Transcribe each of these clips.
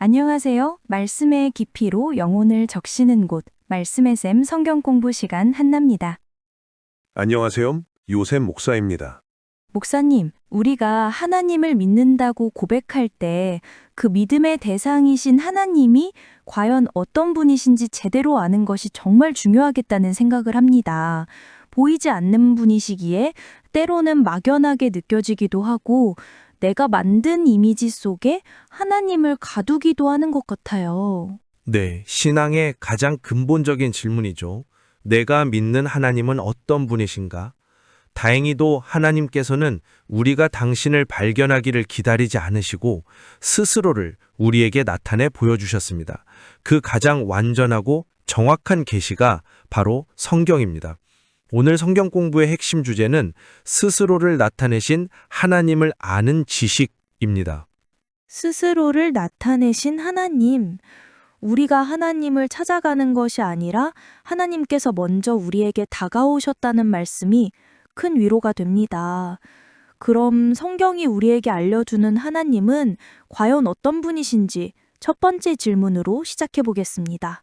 안녕하세요. 말씀의 깊이로 영혼을 적시는 곳, 말씀의 샘 성경 공부 시간 한나입니다. 안녕하세요. 요셉 목사입니다. 목사님, 우리가 하나님을 믿는다고 고백할 때 그 믿음의 대상이신 하나님이 과연 어떤 분이신지 제대로 아는 것이 정말 중요하겠다는 생각을 합니다. 보이지 않는 분이시기에 때로는 막연하게 느껴지기도 하고 내가 만든 이미지 속에 하나님을 가두기도 하는 것 같아요. 네, 신앙의 가장 근본적인 질문이죠. 내가 믿는 하나님은 어떤 분이신가? 다행히도 하나님께서는 우리가 당신을 발견하기를 기다리지 않으시고 스스로를 우리에게 나타내 보여주셨습니다. 그 가장 완전하고 정확한 계시가 바로 성경입니다. 오늘 성경 공부의 핵심 주제는 스스로를 나타내신 하나님을 아는 지식입니다. 스스로를 나타내신 하나님. 우리가 하나님을 찾아가는 것이 아니라 하나님께서 먼저 우리에게 다가오셨다는 말씀이 큰 위로가 됩니다. 그럼 성경이 우리에게 알려주는 하나님은 과연 어떤 분이신지 첫 번째 질문으로 시작해 보겠습니다.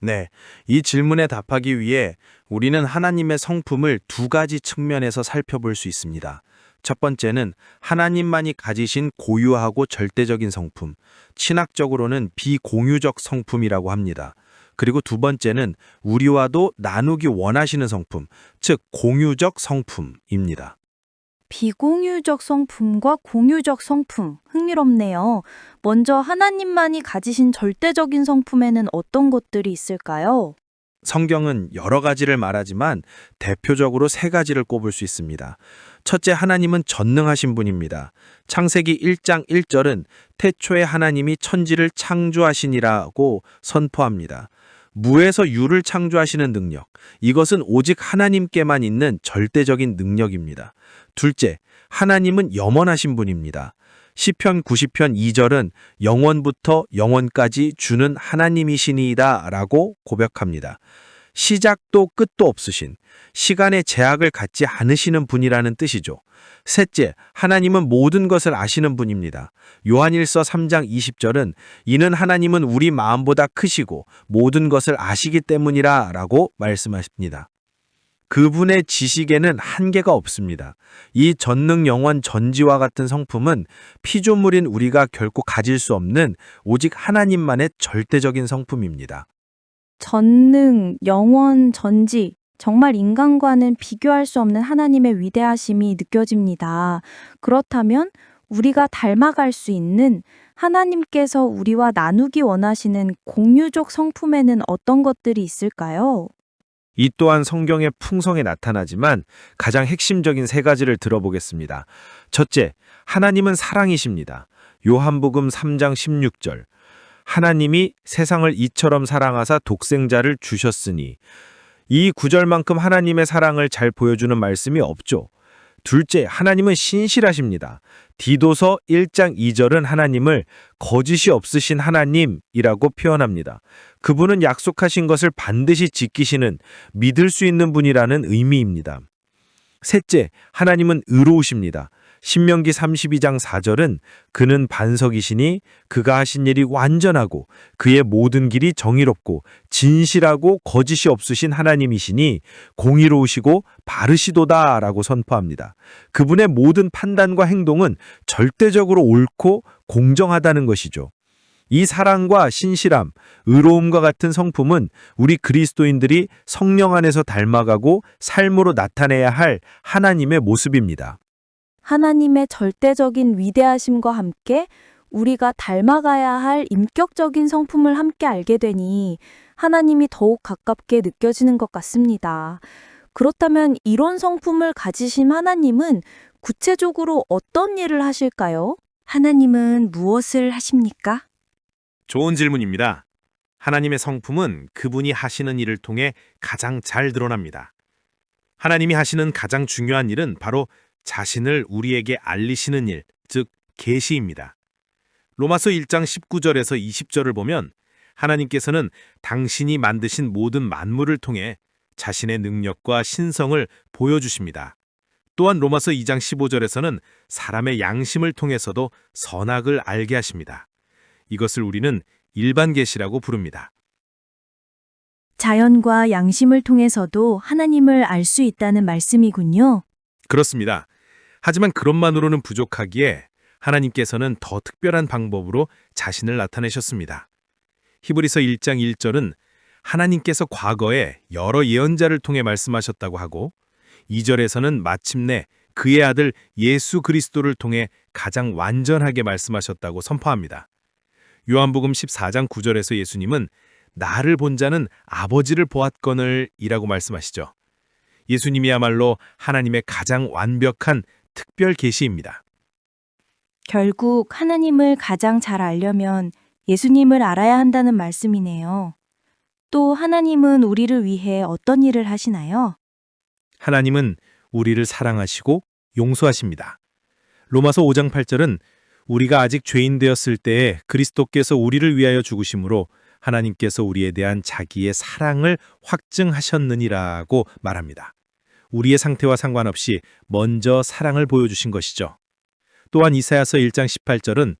네, 이 질문에 답하기 위해 우리는 하나님의 성품을 두 가지 측면에서 살펴볼 수 있습니다. 첫 번째는 하나님만이 가지신 고유하고 절대적인 성품, 신학적으로는 비공유적 성품이라고 합니다. 그리고 두 번째는 우리와도 나누기 원하시는 성품, 즉 공유적 성품입니다. 비공유적 성품과 공유적 성품, 흥미롭네요. 먼저 하나님만이 가지신 절대적인 성품에는 어떤 것들이 있을까요? 성경은 여러 가지를 말하지만 대표적으로 세 가지를 꼽을 수 있습니다. 첫째, 하나님은 전능하신 분입니다. 창세기 1장 1절은 태초에 하나님이 천지를 창조하시니라고 선포합니다. 무에서 유를 창조하시는 능력, 이것은 오직 하나님께만 있는 절대적인 능력입니다. 둘째, 하나님은 염원하신 분입니다. 시편 90편 2절은 영원부터 영원까지 주는 하나님이시니이다 라고 고백합니다. 시작도 끝도 없으신, 시간의 제약을 갖지 않으시는 분이라는 뜻이죠. 셋째, 하나님은 모든 것을 아시는 분입니다. 요한일서 3장 20절은 이는 하나님은 우리 마음보다 크시고 모든 것을 아시기 때문이라 라고 말씀하십니다. 그분의 지식에는 한계가 없습니다. 이 전능 영원 전지와 같은 성품은 피조물인 우리가 결코 가질 수 없는 오직 하나님만의 절대적인 성품입니다. 전능, 영원, 전지. 정말 인간과는 비교할 수 없는 하나님의 위대하심이 느껴집니다. 그렇다면 우리가 닮아갈 수 있는 하나님께서 우리와 나누기 원하시는 공유적 성품에는 어떤 것들이 있을까요? 이 또한 성경의 풍성에 나타나지만 가장 핵심적인 세 가지를 들어보겠습니다. 첫째, 하나님은 사랑이십니다. 요한복음 3장 16절. 하나님이 세상을 이처럼 사랑하사 독생자를 주셨으니 이 구절만큼 하나님의 사랑을 잘 보여주는 말씀이 없죠. 둘째, 하나님은 신실하십니다. 디도서 1장 2절은 하나님을 거짓이 없으신 하나님이라고 표현합니다. 그분은 약속하신 것을 반드시 지키시는 믿을 수 있는 분이라는 의미입니다. 셋째, 하나님은 의로우십니다. 신명기 32장 4절은 그는 반석이시니 그가 하신 일이 완전하고 그의 모든 길이 정의롭고 진실하고 거짓이 없으신 하나님이시니 공의로우시고 바르시도다 라고 선포합니다. 그분의 모든 판단과 행동은 절대적으로 옳고 공정하다는 것이죠. 이 사랑과 신실함, 의로움과 같은 성품은 우리 그리스도인들이 성령 안에서 닮아가고 삶으로 나타내야 할 하나님의 모습입니다. 하나님의 절대적인 위대하심과 함께 우리가 닮아가야 할 인격적인 성품을 함께 알게 되니 하나님이 더욱 가깝게 느껴지는 것 같습니다. 그렇다면 이런 성품을 가지신 하나님은 구체적으로 어떤 일을 하실까요? 하나님은 무엇을 하십니까? 좋은 질문입니다. 하나님의 성품은 그분이 하시는 일을 통해 가장 잘 드러납니다. 하나님이 하시는 가장 중요한 일은 바로 자신을 우리에게 알리시는 일, 즉 계시입니다. 로마서 1장 19절에서 20절을 보면 하나님께서는 당신이 만드신 모든 만물을 통해 자신의 능력과 신성을 보여주십니다. 또한 로마서 2장 15절에서는 사람의 양심을 통해서도 선악을 알게 하십니다. 이것을 우리는 일반 계시라고 부릅니다. 자연과 양심을 통해서도 하나님을 알 수 있다는 말씀이군요. 그렇습니다. 하지만 그것만으로는 부족하기에 하나님께서는 더 특별한 방법으로 자신을 나타내셨습니다. 히브리서 1장 1절은 하나님께서 과거에 여러 예언자를 통해 말씀하셨다고 하고 2절에서는 마침내 그의 아들 예수 그리스도를 통해 가장 완전하게 말씀하셨다고 선포합니다. 요한복음 14장 9절에서 예수님은 나를 본 자는 아버지를 보았거늘 이라고 말씀하시죠. 예수님이야말로 하나님의 가장 완벽한 특별 계시입니다. 결국 하나님을 가장 잘 알려면 예수님을 알아야 한다는 말씀이네요. 또 하나님은 우리를 위해 어떤 일을 하시나요? 하나님은 우리를 사랑하시고 용서하십니다. 로마서 5장 8절은 우리가 아직 죄인 되었을 때에 그리스도께서 우리를 위하여 죽으심으로 하나님께서 우리에 대한 자기의 사랑을 확증하셨느니라고 말합니다. 우리의 상태와 상관없이 먼저 사랑을 보여주신 것이죠. 또한 이사야서 1장 18절은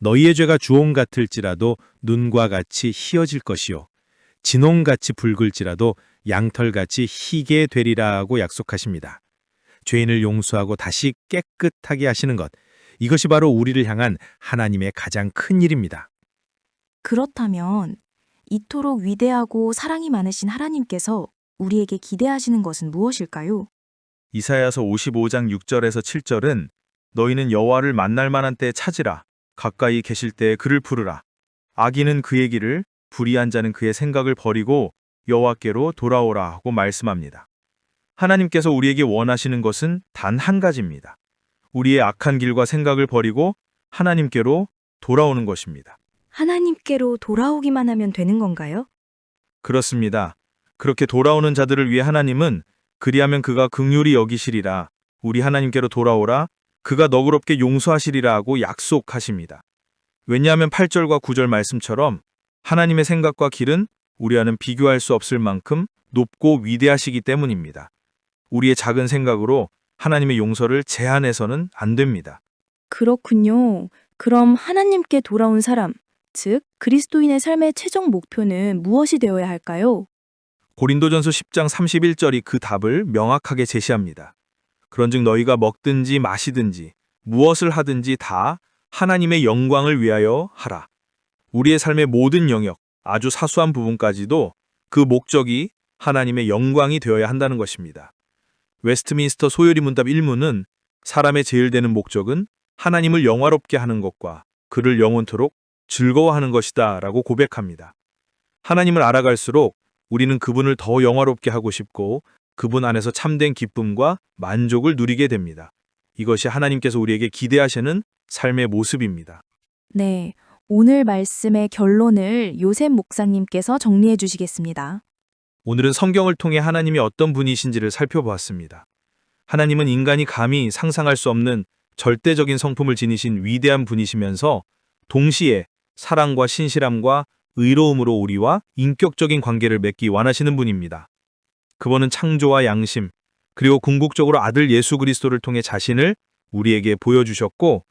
너희의 죄가 주홍 같을지라도 눈과 같이 희어질 것이요 진홍같이 붉을지라도 양털같이 희게 되리라고 약속하십니다. 죄인을 용서하고 다시 깨끗하게 하시는 것 이것이 바로 우리를 향한 하나님의 가장 큰 일입니다. 그렇다면 이토록 위대하고 사랑이 많으신 하나님께서 우리에게 기대하시는 것은 무엇일까요? 이사야서 55장 6절에서 7절은 너희는 여호와를 만날 만한 때에 찾으라 가까이 계실 때에 그를 부르라 악인은 그의 길을 불의한 자는 그의 생각을 버리고 여호와께로 돌아오라 하고 말씀합니다. 하나님께서 우리에게 원하시는 것은 단 한 가지입니다. 우리의 악한 길과 생각을 버리고 하나님께로 돌아오는 것입니다. 하나님께로 돌아오기만 하면 되는 건가요? 그렇습니다. 그렇게 돌아오는 자들을 위해 하나님은 그리하면 그가 긍휼히 여기시리라 우리 하나님께로 돌아오라 그가 너그럽게 용서하시리라 하고 약속하십니다. 왜냐하면 8절과 9절 말씀처럼 하나님의 생각과 길은 우리와는 비교할 수 없을 만큼 높고 위대하시기 때문입니다. 우리의 작은 생각으로 하나님의 용서를 제한해서는 안 됩니다. 그렇군요. 그럼 하나님께 돌아온 사람, 즉 그리스도인의 삶의 최종 목표는 무엇이 되어야 할까요? 고린도전서 10장 31절이 그 답을 명확하게 제시합니다. 그런즉 너희가 먹든지 마시든지 무엇을 하든지 다 하나님의 영광을 위하여 하라. 우리의 삶의 모든 영역, 아주 사소한 부분까지도 그 목적이 하나님의 영광이 되어야 한다는 것입니다. 웨스트민스터 소요리 문답 1문은 사람의 제일 되는 목적은 하나님을 영화롭게 하는 것과 그를 영원토록 즐거워하는 것이다 라고 고백합니다. 하나님을 알아갈수록 우리는 그분을 더 영화롭게 하고 싶고 그분 안에서 참된 기쁨과 만족을 누리게 됩니다. 이것이 하나님께서 우리에게 기대하시는 삶의 모습입니다. 네. 오늘 말씀의 결론을 요셉 목사님께서 정리해 주시겠습니다. 오늘은 성경을 통해 하나님이 어떤 분이신지를 살펴보았습니다. 하나님은 인간이 감히 상상할 수 없는 절대적인 성품을 지니신 위대한 분이시면서 동시에 사랑과 신실함과 의로움으로 우리와 인격적인 관계를 맺기 원하시는 분입니다. 그분은 창조와 양심, 그리고 궁극적으로 아들 예수 그리스도를 통해 자신을 우리에게 보여주셨고,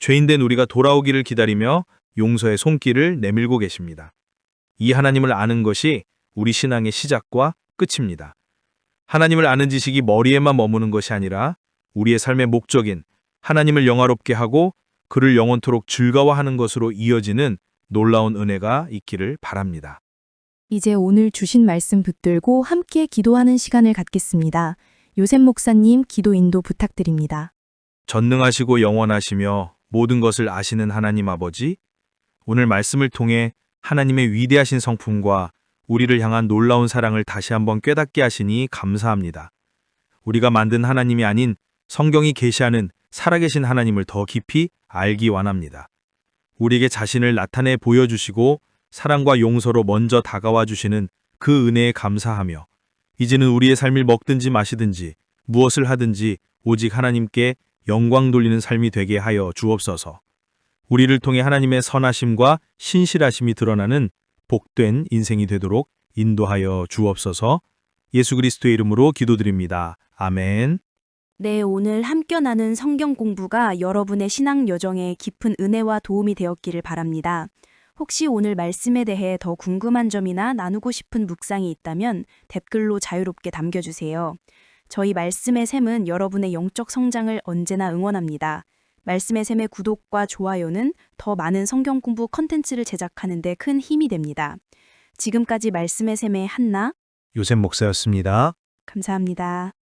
죄인된 우리가 돌아오기를 기다리며 용서의 손길을 내밀고 계십니다. 이 하나님을 아는 것이 우리 신앙의 시작과 끝입니다. 하나님을 아는 지식이 머리에만 머무는 것이 아니라 우리의 삶의 목적인 하나님을 영화롭게 하고 그를 영원토록 즐거워하는 것으로 이어지는 놀라운 은혜가 있기를 바랍니다. 이제 오늘 주신 말씀 붙들고 함께 기도하는 시간을 갖겠습니다. 요셉 목사님 기도 인도 부탁드립니다. 전능하시고 영원하시며 모든 것을 아시는 하나님 아버지, 오늘 말씀을 통해 하나님의 위대하신 성품과 우리를 향한 놀라운 사랑을 다시 한번 깨닫게 하시니 감사합니다. 우리가 만든 하나님이 아닌 성경이 계시하는 살아계신 하나님을 더 깊이 알기 원합니다. 우리에게 자신을 나타내 보여주시고 사랑과 용서로 먼저 다가와 주시는 그 은혜에 감사하며 이제는 우리의 삶을 먹든지 마시든지 무엇을 하든지 오직 하나님께 영광 돌리는 삶이 되게 하여 주옵소서. 우리를 통해 하나님의 선하심과 신실하심이 드러나는 복된 인생이 되도록 인도하여 주옵소서. 예수 그리스도의 이름으로 기도드립니다. 아멘. 네, 오늘 함께 나눈 성경 공부가 여러분의 신앙 여정에 깊은 은혜와 도움이 되었기를 바랍니다. 혹시 오늘 말씀에 대해 더 궁금한 점이나 나누고 싶은 묵상이 있다면 댓글로 자유롭게 남겨주세요. 저희 말씀의 샘은 여러분의 영적 성장을 언제나 응원합니다. 말씀의 샘의 구독과 좋아요는 더 많은 성경 공부 컨텐츠를 제작하는 데 큰 힘이 됩니다. 지금까지 말씀의 샘의 한나, 요셉 목사였습니다. 감사합니다.